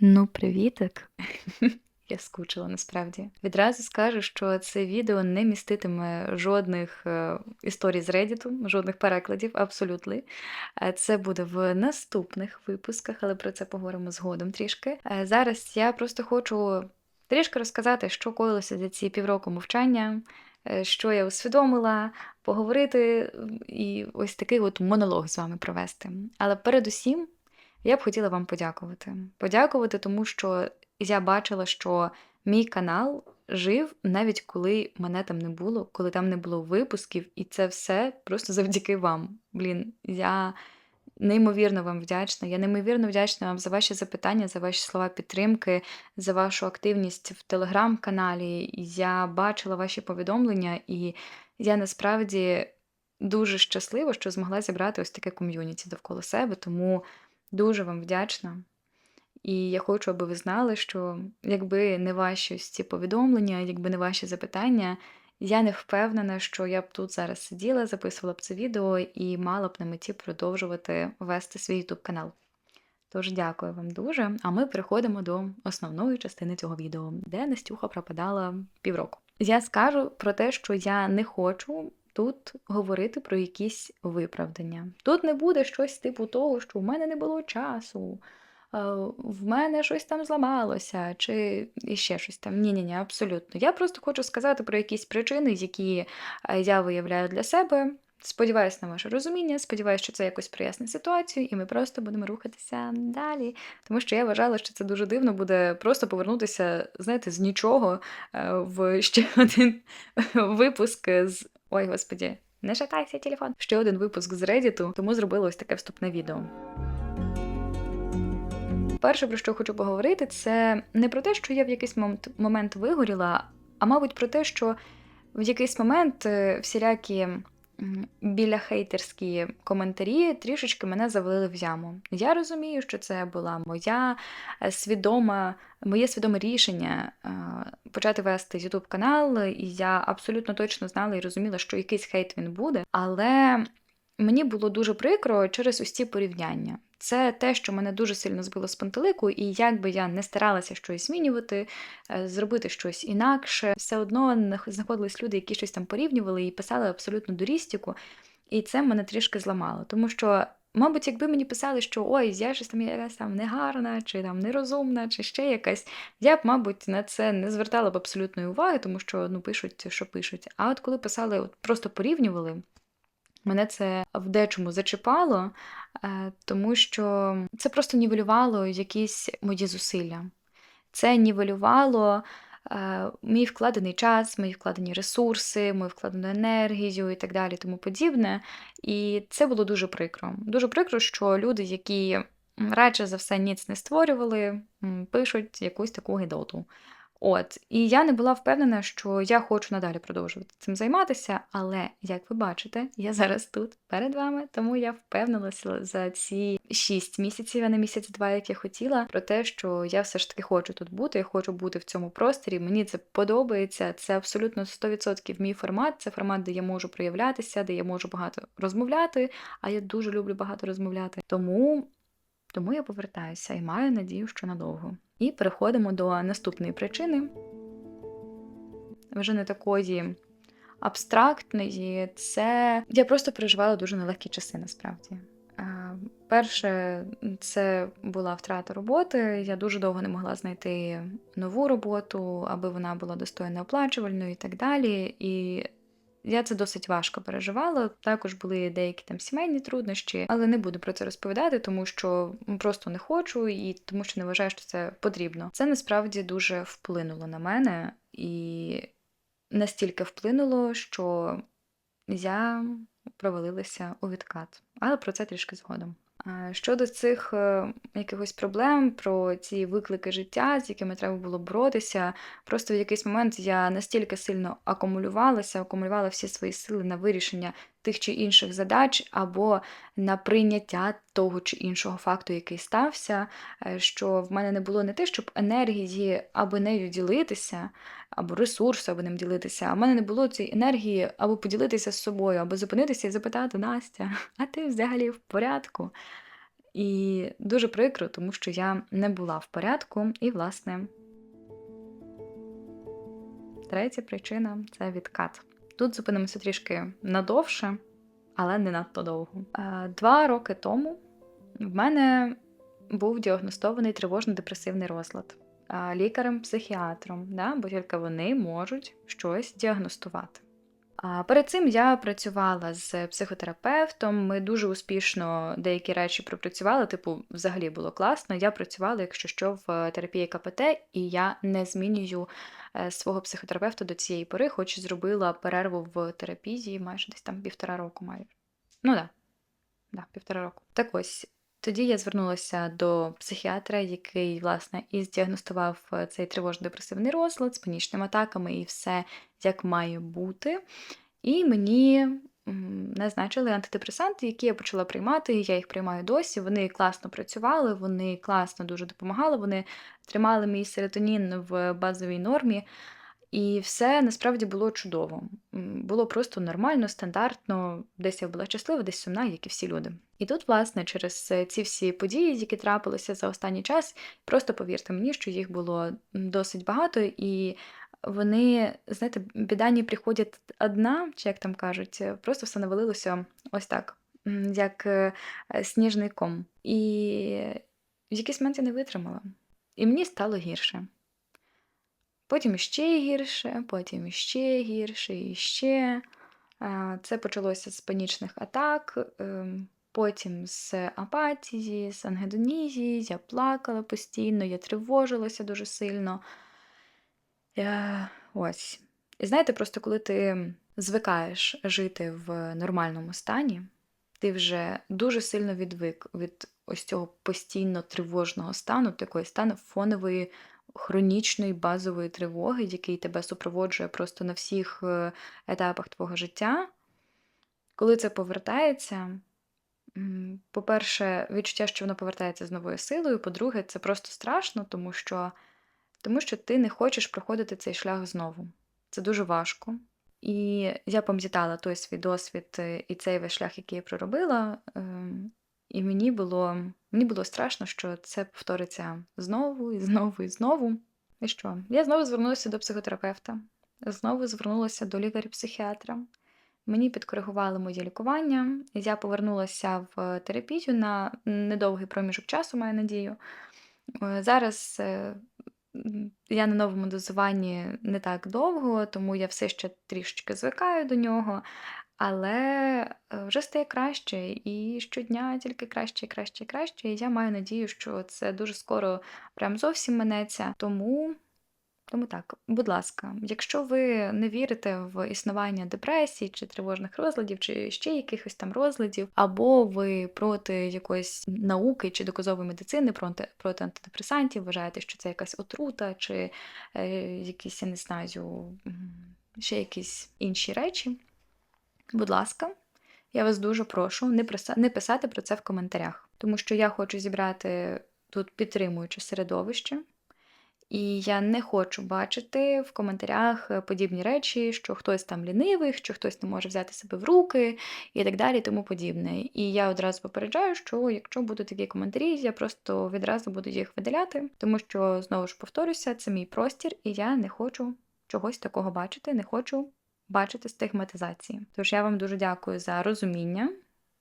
Ну, привітик. Я скучила насправді. Відразу скажу, що це відео не міститиме жодних е, історій з Reddit, жодних перекладів, абсолютно. Е, Це буде в наступних випусках, але про це поговоримо згодом трішки. Е, Зараз я просто хочу трішки розказати, що коїлося за ці півроку мовчання, що я усвідомила, поговорити і ось такий от монолог з вами провести. Але передусім. Я б хотіла вам подякувати. Подякувати, тому що я бачила, що мій канал жив навіть коли мене там не було, коли там не було випусків, і це все просто завдяки вам. Блін, я неймовірно вам вдячна. Я неймовірно вдячна вам за ваші запитання, за ваші слова підтримки, за вашу активність в телеграм-каналі. Я бачила ваші повідомлення, і я насправді дуже щаслива, що змогла зібрати ось таке ком'юніті довкола себе. Тому дуже вам вдячна. І я хочу, аби ви знали, що якби не ваші ці повідомлення, якби не ваші запитання, я не впевнена, що я б тут зараз сиділа, записувала б це відео і мала б на меті продовжувати вести свій YouTube канал. Тож дякую вам дуже. А ми переходимо до основної частини цього відео, де Настюха пропадала півроку. Я скажу про те, що я не хочу тут говорити про якісь виправдання. Тут не буде щось типу того, що в мене не було часу, в мене щось там зламалося, чи іще щось там. Ні, ні, ні, абсолютно. Я просто хочу сказати про якісь причини, які я виявляю для себе. Сподіваюсь на ваше розуміння, сподіваюся, що це якось прояснить ситуацію, і ми просто будемо рухатися далі. Тому що я вважала, що це дуже дивно буде просто повернутися, знаєте, з нічого е, в ще один випуск з. Ой, господі, не шатайся телефон. Ще один випуск з Reddit, тому зробила ось таке вступне відео. Перше, про що хочу поговорити, це не про те, що я в якийсь момент, вигоріла, а мабуть про те, що в якийсь момент е, всілякі біля хейтерські коментарі трішечки мене завалили в яму. Я розумію, що це була моя е, свідома, моє свідоме рішення е, почати вести YouTube канал, і я абсолютно точно знала і розуміла, що якийсь хейт він буде, але мені було дуже прикро через ці порівняння. Це те, що мене дуже сильно збило з пантелику, і як би я не старалася щось змінювати, е, зробити щось інакше, все одно нах- знаходились люди, які щось там порівнювали і писали абсолютно дурістіку, і це мене трішки зламало. Тому що, мабуть, якби мені писали, що ой, я щось там якась там негарна, чи там нерозумна, чи ще якась, я б, мабуть, на це не звертала б абсолютної уваги, тому що ну пишуть, що пишуть. А от коли писали, от просто порівнювали. Мене це в дечому зачіпало, е, тому що це просто нівелювало якісь мої зусилля. Це нівелювало е, мій вкладений час, мої вкладені ресурси, мою вкладену енергію і так далі, тому подібне. І це було дуже прикро. Дуже прикро, що люди, які радше за все ніц не створювали, пишуть якусь таку гидоту. От, і я не була впевнена, що я хочу надалі продовжувати цим займатися, але як ви бачите, я зараз тут перед вами, тому я впевнилася за ці 6 місяців, а не місяць-два, як я хотіла, про те, що я все ж таки хочу тут бути, я хочу бути в цьому просторі. Мені це подобається. Це абсолютно 100% мій формат. Це формат, де я можу проявлятися, де я можу багато розмовляти. А я дуже люблю багато розмовляти. Тому тому я повертаюся і маю надію, що надовго. І переходимо до наступної причини, вже не такої абстрактної. Це я просто переживала дуже нелегкі часи насправді. Е, Перше, це була втрата роботи. Я дуже довго не могла знайти нову роботу, аби вона була достойно оплачувальною і так далі. І я це досить важко переживала. Також були деякі там сімейні труднощі, але не буду про це розповідати, тому що просто не хочу і тому, що не вважаю, що це потрібно. Це насправді дуже вплинуло на мене і настільки вплинуло, що я провалилася у відкат. Але про це трішки згодом. А Щодо цих е, якихось проблем, про ці виклики життя, з якими треба було боротися, просто в якийсь момент я настільки сильно акумулювалася, акумулювала всі свої сили на вирішення тих чи інших задач або на прийняття того чи іншого факту, який стався, е, що в мене не було не те, щоб енергії аби нею ділитися, або ресурсу, аби ним ділитися, а в мене не було цієї енергії або поділитися з собою, або зупинитися і запитати Настя, а ти взагалі в порядку? І дуже прикро, тому що я не була в порядку. І, власне, третя причина це відкат. Тут зупинимося трішки надовше, але не надто довго. Е, Два роки тому в мене був діагностований тривожно-депресивний розлад лікарем-психіатром, да? бо тільки вони можуть щось діагностувати. Перед цим я працювала з психотерапевтом. Ми дуже успішно деякі речі пропрацювали. Типу, взагалі було класно. Я працювала, якщо що, в терапії КПТ, і я не змінюю е, свого психотерапевта до цієї пори, хоч зробила перерву в терапії майже десь там півтора року майже. Ну так, да. да, півтора року. Так ось. Тоді я звернулася до психіатра, який, власне, і здіагностував е, цей тривожно-депресивний розлад з панічними атаками і все як має бути. І мені назначили антидепресанти, які я почала приймати. Я їх приймаю досі. Вони класно працювали, вони класно дуже допомагали. Вони тримали мій серотонін в базовій нормі. І все насправді було чудово. Було просто нормально, стандартно. Десь я була щаслива, десь сумна, як і всі люди. І тут, власне, через е, ці всі події, які трапилися за останній час, просто повірте мені, що їх було досить багато, і вони, знаєте, біда не приходять одна, чи як там кажуть, е, просто все навалилося ось так, як е, сніжний ком. І в якийсь момент я не витримала. І мені стало гірше. Потім іще гірше, потім іще гірше, і ще. Це почалося з панічних атак, ем, потім з апатії, з ангедонізії. Я плакала постійно, я тривожилася дуже сильно. Ось. І знаєте, просто коли ти звикаєш жити в нормальному стані, ти вже дуже сильно відвик від ось цього постійно тривожного стану, такої стану фонової хронічної базової тривоги, який тебе супроводжує просто на всіх е, етапах твого життя. Коли це повертається, по-перше, відчуття, що воно повертається з новою силою. По-друге, це просто страшно, тому що, тому що ти не хочеш проходити цей шлях знову. Це дуже важко. І я пам'ятала той свій досвід е, і цей весь шлях, який я проробила. І мені було, мені було страшно, що це повториться знову і знову і знову. І що? Я знову звернулася до психотерапевта, знову звернулася до лікаря-психіатра. Мені підкоригували моє лікування, я повернулася в терапію на недовгий проміжок часу, маю надію. Е, Зараз е, я на новому дозуванні не так довго, тому я все ще трішечки звикаю до нього, але е, вже стає краще, і щодня тільки краще, краще, краще. І я маю надію, що це дуже скоро прям зовсім минеться. Тому. Тому так, будь ласка, якщо ви не вірите в існування депресій чи тривожних розладів, чи ще якихось там розладів, або ви проти якоїсь науки чи доказової медицини, проти, проти антидепресантів, вважаєте, що це якась отрута, чи е, якісь, я не знаю, ще якісь інші речі, будь ласка, я вас дуже прошу не, писати про це в коментарях, тому що я хочу зібрати тут підтримуюче середовище. І я не хочу бачити в коментарях е, подібні речі, що хтось там лінивий, що хтось не може взяти себе в руки і так далі, і тому подібне. І я одразу попереджаю, що якщо будуть такі коментарі, я просто відразу буду їх видаляти, тому що знову ж повторюся, це мій простір, і я не хочу чогось такого бачити, не хочу бачити стигматизації. Тож я вам дуже дякую за розуміння,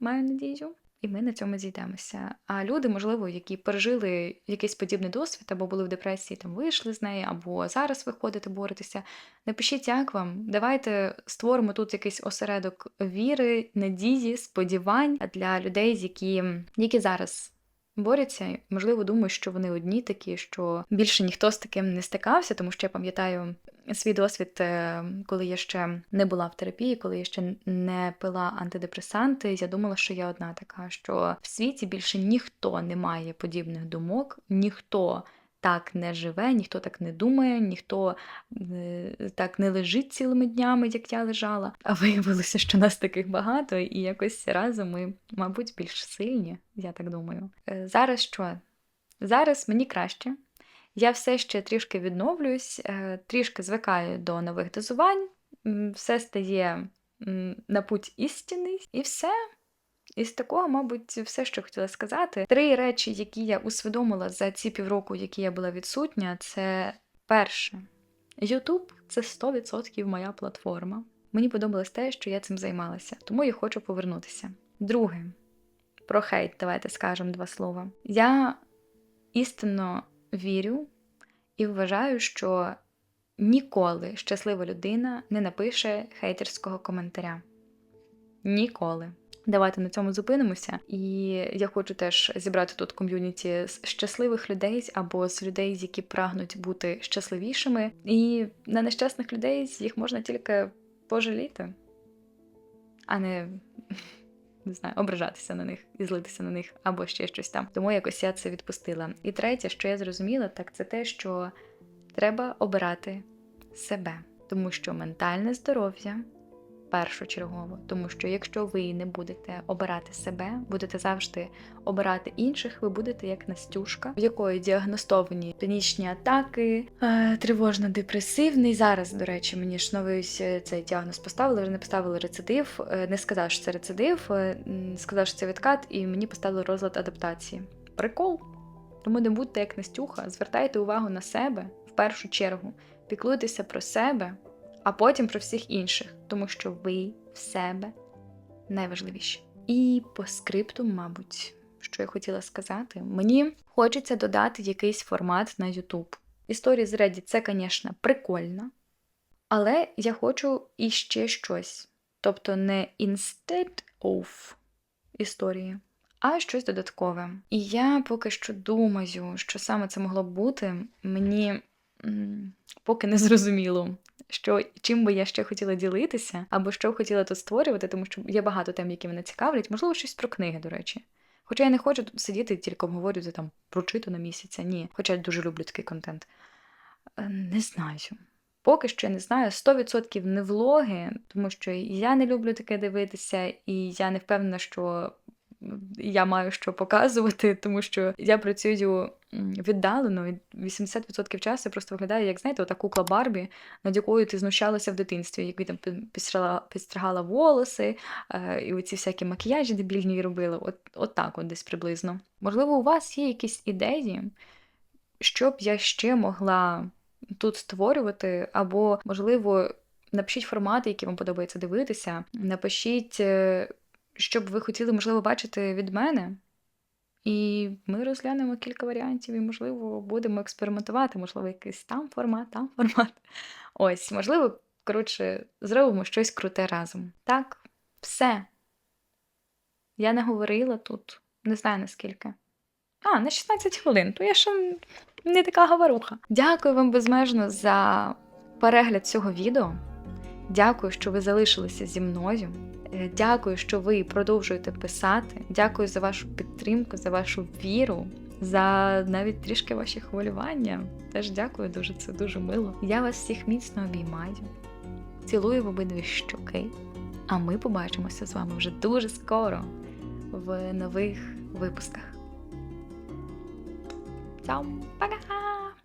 маю надію. І ми на цьому зійдемося. А люди, можливо, які пережили якийсь подібний досвід, або були в депресії, там вийшли з неї, або зараз виходите, боретеся. Напишіть, як вам. Давайте створимо тут якийсь осередок віри, надії, сподівань для людей, які, які зараз борються, можливо, думають, що вони одні такі, що більше ніхто з таким не стикався, тому що я пам'ятаю свій досвід, е, коли я ще не була в терапії, коли я ще не пила антидепресанти. Я думала, що я одна така, що в світі більше ніхто не має подібних думок, ніхто. Так не живе, ніхто так не думає, ніхто е, так не лежить цілими днями, як я лежала. А виявилося, що нас таких багато, і якось разом ми, мабуть, більш сильні, я так думаю. Е, Зараз що? Зараз мені краще. Я все ще трішки відновлююсь, е, трішки звикаю до нових дозувань, все стає на путь істини, і все. Із такого, мабуть, все, що хотіла сказати. Три речі, які я усвідомила за ці півроку, які я була відсутня, це перше. YouTube – це 100% моя платформа. Мені подобалось те, що я цим займалася, тому я хочу повернутися. Друге, про хейт, давайте скажемо два слова. Я істинно вірю і вважаю, що ніколи щаслива людина не напише хейтерського коментаря. Ніколи. Давайте на цьому зупинимося. І я хочу теж зібрати тут ком'юніті з щасливих людей або з людей, які прагнуть бути щасливішими. І на нещасних людей їх можна тільки пожаліти, а не, не знаю, ображатися на них і злитися на них або ще щось там. Тому якось я це відпустила. І третє, що я зрозуміла, так це те, що треба обирати себе, тому що ментальне здоров'я першочергово, тому що якщо ви не будете обирати себе, будете завжди обирати інших, ви будете як Настюшка, в якої діагностовані панічні атаки, е, тривожно-депресивний. Зараз, до речі, мені ж новий цей діагноз поставили, вже не поставили рецидив, е, не сказав, що це рецидив, е, сказав, що це відкат, і мені поставили розлад адаптації. Прикол. Тому не будьте як Настюха, звертайте увагу на себе в першу чергу, піклуйтеся про себе, а потім про всіх інших, тому що ви в себе найважливіші. І по скрипту, мабуть, що я хотіла сказати, мені хочеться додати якийсь формат на YouTube. Історії з Reddit – це, звісно, прикольно, але я хочу іще щось. Тобто не instead of історії, а щось додаткове. І я поки що думаю, що саме це могло б бути, мені поки не зрозуміло, що чим би я ще хотіла ділитися, або що хотіла тут створювати, тому що є багато тем, які мене цікавлять, можливо, щось про книги, до речі. Хоча я не хочу тут сидіти тільки обговорювати там прочитано місяця, ні. Хоча я дуже люблю такий контент. Е, Не знаю. Поки що я не знаю, 100% не влоги, тому що я не люблю таке дивитися, і я не впевнена, що я маю що показувати, тому що я працюю віддалено, і 80% часу просто виглядає, як знаєте, ота кукла Барбі, над якою ти знущалася в дитинстві, який там підстригала, волоси, е, і оці всякі макіяжі дебільні робила. От, от так от десь приблизно. Можливо, у вас є якісь ідеї, що б я ще могла тут створювати, або, можливо, напишіть формати, які вам подобається дивитися. Напишіть, е, що б ви хотіли, можливо, бачити від мене. І ми розглянемо кілька варіантів, і, можливо, будемо експериментувати, можливо, якийсь там формат, там формат. Ось, можливо, коротше, зробимо щось круте разом. Так, все. Я не говорила тут, не знаю наскільки. А, на 16 хвилин, то я ще не така говоруха. Дякую вам безмежно за перегляд цього відео. Дякую, що ви залишилися зі мною. Е, Дякую, що ви продовжуєте писати. Дякую за вашу підтримку, за вашу віру, за навіть трішки ваші хвилювання. Теж дякую дуже, це дуже мило. Я вас всіх міцно обіймаю. Цілую в обидві щоки. А ми побачимося з вами вже дуже скоро в нових випусках. Ciao, пока!